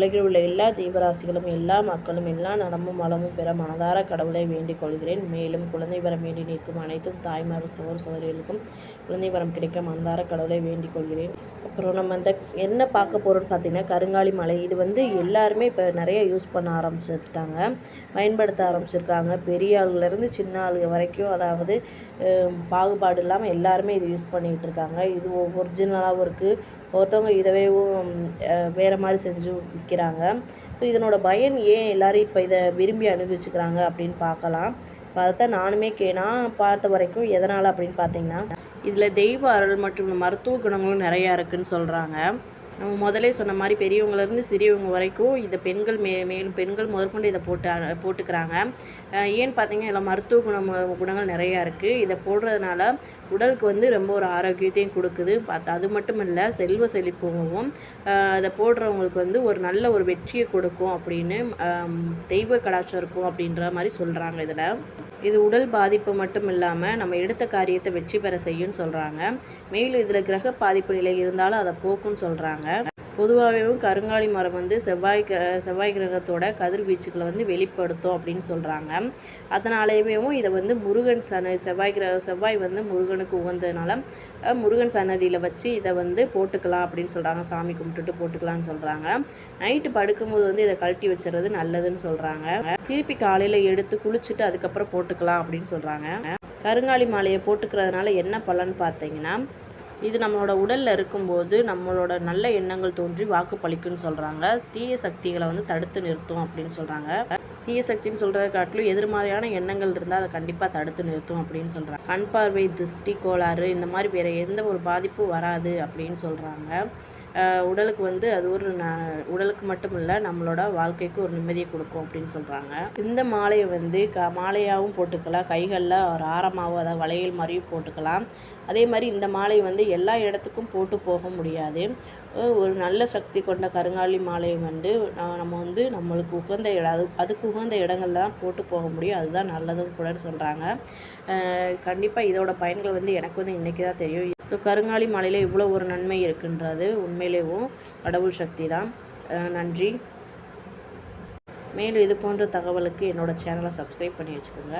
உலகில் உள்ள எல்லா ஜீவராசிகளும் எல்லா மக்களும் எல்லா நலமும் வளமும் பெற மனதார கடவுளை வேண்டிக் கொள்கிறேன். மேலும் குழந்தை வரம் வேண்டி நிற்கும் அனைத்தும் தாய்மாரும் சகோதர சகோதரிகளுக்கும் குழந்தை வரம் கிடைக்க மனதார கடவுளை வேண்டிக் கொள்கிறேன். அப்புறம் நம்ம இந்த என்ன பார்க்க போகிறோம்னு பார்த்தீங்கன்னா கருங்காலி மலை. இது வந்து எல்லாருமே இப்போ நிறைய யூஸ் பண்ண ஆரம்பிச்சிட்டாங்க. பயன்படுத்த ஆரம்பிச்சிருக்காங்க. பெரிய ஆளுலேருந்து சின்ன ஆளுங்க வரைக்கும் அதாவது பாகுபாடு இல்லாமல் எல்லாருமே இது யூஸ் பண்ணிகிட்டு இருக்காங்க. இது ஒரிஜினலாகவும் இருக்குது ஒருத்தவங்க இதவேவும் வேறு மாதிரி செஞ்சு விற்கிறாங்க ஸோ இதனோட பயன் ஏன் எல்லோரும் இப்போ இதை விரும்பி அனுபவிச்சுக்கிறாங்க அப்படின்னு பார்க்கலாம். இப்போ அதைத்தான் நானுமே கே நான் பார்த்த வரைக்கும் எதனால் அப்படின்னு பார்த்தீங்கன்னா இதில் தெய்வ அருள் மற்றும் மருத்துவ குணங்களும் நிறையா இருக்குதுன்னு சொல்கிறாங்க நம்ம முதலே சொன்ன மாதிரி பெரியவங்கலேருந்து சிறியவங்க வரைக்கும் இதை பெண்கள் மே மேலும் பெண்கள் முதற்கொண்டு இதை போட்டு போட்டுக்கிறாங்க. ஏன்னு பார்த்தீங்கன்னா இதில் மருத்துவ குணம் குணங்கள் நிறையா இருக்குது இதை போடுறதுனால உடலுக்கு வந்து ரொம்ப ஒரு ஆரோக்கியத்தையும் கொடுக்குது. பார்த்து அது மட்டும் இல்லை செல்வ செழிப்புகவும் அதை போடுறவங்களுக்கு வந்து ஒரு நல்ல ஒரு வெற்றியை கொடுக்கும் அப்படின்னு தெய்வ கலாச்சாரம் இருக்கும் அப்படின்ற மாதிரி சொல்கிறாங்க இதில். இது உடல் பாதிப்பு மட்டும் இல்லாமல் நம்ம எடுத்த காரியத்தை வெற்றி பெற செய்யும்னு சொல்கிறாங்க மேலும் இதில் கிரக பாதிப்பு நிலை இருந்தாலும் அதை போக்குன்னு சொல்கிறாங்க பொதுவாகவும் கருங்காலி மரம் வந்து செவ்வாய் கிர செவ்வாய் கிரகத்தோட கதிர்வீச்சுக்களை வந்து வெளிப்படுத்தும் அப்படின்னு சொல்கிறாங்க அதனாலேயுமே இதை வந்து முருகன் சன செவ்வாய் கிரக செவ்வாய் வந்து முருகனுக்கு உகந்ததுனால முருகன் சன்னதியில் வச்சு இதை வந்து போட்டுக்கலாம் அப்படின்னு சொல்கிறாங்க சாமி கும்பிட்டுட்டு போட்டுக்கலாம்னு சொல்கிறாங்க நைட்டு படுக்கும்போது வந்து இதை கழட்டி வச்சுறது நல்லதுன்னு சொல்கிறாங்க திருப்பி காலையில் எடுத்து குளிச்சுட்டு அதுக்கப்புறம் போட்டுக்கலாம் அப்படின்னு சொல்கிறாங்க கருங்காலி மாலையை போட்டுக்கிறதுனால என்ன பலன்னு பார்த்தீங்கன்னா இது நம்மளோட உடலில் இருக்கும்போது நம்மளோட நல்ல எண்ணங்கள் தோன்றி வாக்கு பலிக்குன்னு சொல்கிறாங்க தீய சக்திகளை வந்து தடுத்து நிறுத்தும் அப்படின்னு சொல்கிறாங்க தீய சக்தின்னு சொல்கிறத காட்டிலும் எதிர்மறையான எண்ணங்கள் இருந்தால் அதை கண்டிப்பாக தடுத்து நிறுத்தும் அப்படின்னு சொல்கிறாங்க கண் பார்வை திருஷ்டி கோளாறு இந்த மாதிரி வேறு எந்த ஒரு பாதிப்பும் வராது அப்படின்னு சொல்கிறாங்க உடலுக்கு வந்து அது ஒரு ந உடலுக்கு மட்டும் இல்லை நம்மளோட வாழ்க்கைக்கு ஒரு நிம்மதியை கொடுக்கும் அப்படின்னு சொல்கிறாங்க இந்த மாலையை வந்து க மாலையாகவும் போட்டுக்கலாம். கைகளில் ஒரு ஆரமாகவும் அதாவது வளையல் மாதிரியும் போட்டுக்கலாம். அதே மாதிரி இந்த மாலை வந்து எல்லா இடத்துக்கும் போட்டு போக முடியாது. ஒரு நல்ல சக்தி கொண்ட கருங்காலி மாலையை வந்து நம்ம வந்து நம்மளுக்கு உகந்த இடம் அது அதுக்கு உகந்த இடங்கள்ல தான் போட்டு போக முடியும். அதுதான் நல்லதும் கூட சொல்கிறாங்க கண்டிப்பாக இதோட பயன்கள் வந்து எனக்கு வந்து இன்றைக்கி தான் தெரியும். ஸோ கருங்காலி மாலையில் இவ்வளோ ஒரு நன்மை இருக்குன்றது உண்மையிலேயும் கடவுள் சக்தி தான் நன்றி. மேலும் இது போன்ற தகவலுக்கு என்னோடய சேனலை சப்ஸ்கிரைப் பண்ணி வச்சுக்கோங்க.